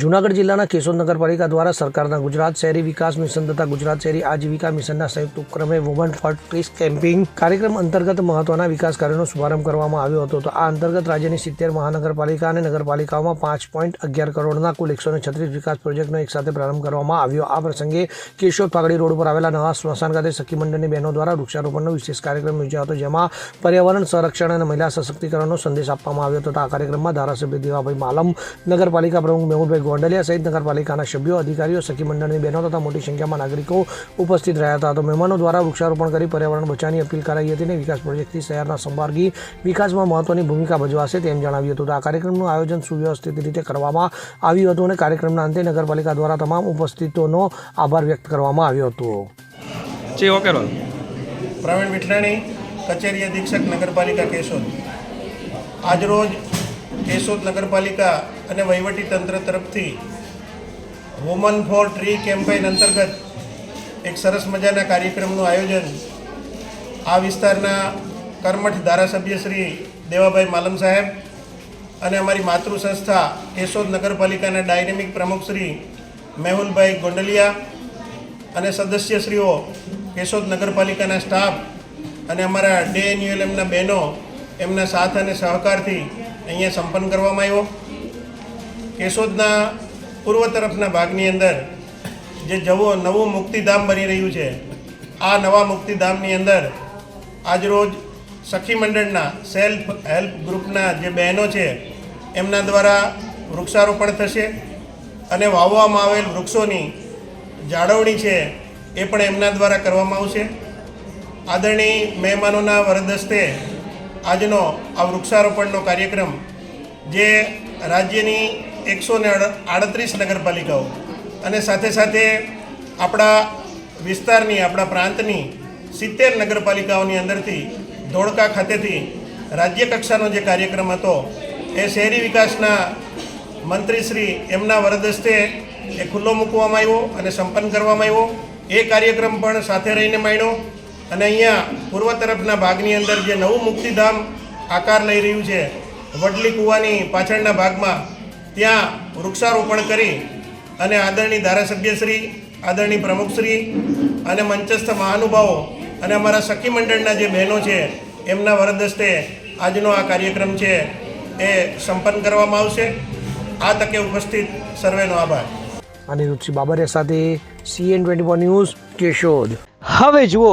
જૂનાગઢ જિલ્લાના કેશોદ નગરપાલિકા દ્વારા સરકારના ગુજરાત શહેરી વિકાસ મિશન તથા ગુજરાત શહેરી આજીવિકા મિશનના સંયુક્ત ઉપક્રમે વુમન ફોર ટ્રીસ કેમ્પિંગ કાર્યક્રમ અંતર્ગત મહત્વના વિકાસ કાર્યોનો શુભારંભ કરવામાં આવ્યો હતો. તો આ અંતર્ગત રાજ્યની સિત્તેર મહાનગરપાલિકા અને નગરપાલિકાઓમાં પાંચ પોઈન્ટ અગિયાર કરોડના કુલ એકસો છત્રીસ વિકાસ પ્રોજેક્ટનો એકસાથે પ્રારંભ કરવામાં આવ્યો. આ પ્રસંગે કેશોદ પાગડી રોડ પર આવેલા નવા સ્મશાન ખાતે સખી મંડળની બહેનો દ્વારા વૃક્ષારોપણનો વિશેષ કાર્યક્રમ યોજાયો હતો, જેમાં પર્યાવરણ, સંરક્ષણ અને મહિલા સશક્તિકરણનો સંદેશ આપવામાં આવ્યો હતો. આ કાર્યક્રમમાં ધારાસભ્ય દેવાભાઈ માલમ, નગરપાલિકા પ્રમુખ મેહુલભાઈ ગોંડલિયા સહિત નગરપાલિકાના સભ્યો અધિકારીઓ સખી મંડળની બહેનો તથા મોટી સંખ્યામાં નાગરિકો ઉપસ્થિત રહ્યા હતા. તો મહેમાનો દ્વારા વૃક્ષારોપણ કરી પર્યાવરણ બચાવવાની અપીલ કરાઈ હતી અને વિકાસ પ્રોજેક્ટથી શહેરના સંભાર્ગી વિકાસમાં મહત્વની ભૂમિકા ભજવાશે તેમ જણાવ્યું હતું. તો આ કાર્યક્રમનું આયોજન સુવ્યવસ્થિત રીતે કરવામાં આવ્યું હતું અને કાર્યક્રમના અંતે નગરપાલિકા દ્વારા તમામ ઉપસ્થિતોનો આભાર વ્યક્ત કરવામાં આવ્યો હતો. જી ઓકે પ્રવીણ વિઠલાણી કચેરી અધિક્ષક નગરપાલિકા કેશોદ. આજરોજ કેશોદ નગરપાલિકા અને વહીવટી તંત્ર તરફથી વુમન ફોર ટ્રી કેમ્પેઇન અંતર્ગત એક સરસ મજાના કાર્યક્રમનું આયોજન આ વિસ્તારના કર્મઠ ધારાસભ્ય શ્રી દેવાભાઈ માલમ સાહેબ અને અમારી માતૃ સંસ્થા કેશોદ નગરપાલિકાના ડાયનેમિક પ્રમુખ શ્રી મેહુલભાઈ ગોંડલિયા અને સદસ્યશ્રીઓ કેશોદ નગરપાલિકાના સ્ટાફ અને અમારા ડે એન્યુએલએમના બહેનો એમના સાથ અને સહકારથી અહીંયા સંપન્ન કરવામાં આવ્યો. કેશોદના પૂર્વ તરફના ભાગની અંદર જે જવો નવું મુક્તિધામ બની રહ્યું છે, આ નવા મુક્તિધામની અંદર આજરોજ સખી મંડળના સેલ્ફ હેલ્પ ગ્રુપના જે બહેનો છે, એમના દ્વારા વૃક્ષારોપણ થશે અને વાવવામાં આવેલ વૃક્ષોની જાળવણી છે એ પણ એમના દ્વારા કરવામાં આવશે. આદરણીય મહેમાનોના વરદસ્તે આજનો આ વૃક્ષારોપણનો કાર્યક્રમ જે રાજ્યની એકસો ને આડત્રીસ નગરપાલિકાઓ અને સાથે સાથે આપણા વિસ્તારની, આપણા પ્રાંતની સિત્તેર નગરપાલિકાઓની અંદરથી ધોળકા ખાતેથી રાજ્ય કક્ષાનો જે કાર્યક્રમ હતો એ શહેરી વિકાસના મંત્રીશ્રી એમના વરદસ્તે એ ખુલ્લો મૂકવામાં આવ્યો અને સંપન્ન કરવામાં આવ્યો. એ કાર્યક્રમ પણ સાથે રહીને માંડ્યો. અને અહીંયા પૂર્વ તરફના ભાગની અંદર જે નવું મુક્તિધામ આકાર લઈ રહ્યું છે વડલી કૂવાની પાછળના ભાગમાં ત્યાં વૃક્ષારોપણ કરી અને આદરણીય ધારાસભ્યશ્રી આદરણીય પ્રમુખશ્રી અને મંચસ્થ મહાનુભાવો અને અમારા સખી મંડળના જે બહેનો છે એમના વરદસ્તે આજનો આ કાર્યક્રમ છે એ સંપન્ન કરવામાં આવશે. આ તકે ઉપસ્થિત સર્વેનો આભાર. અનિરુદ્ધસિંહ બાબરિયા સાથે CN twenty four news Keshod. હવે જુઓ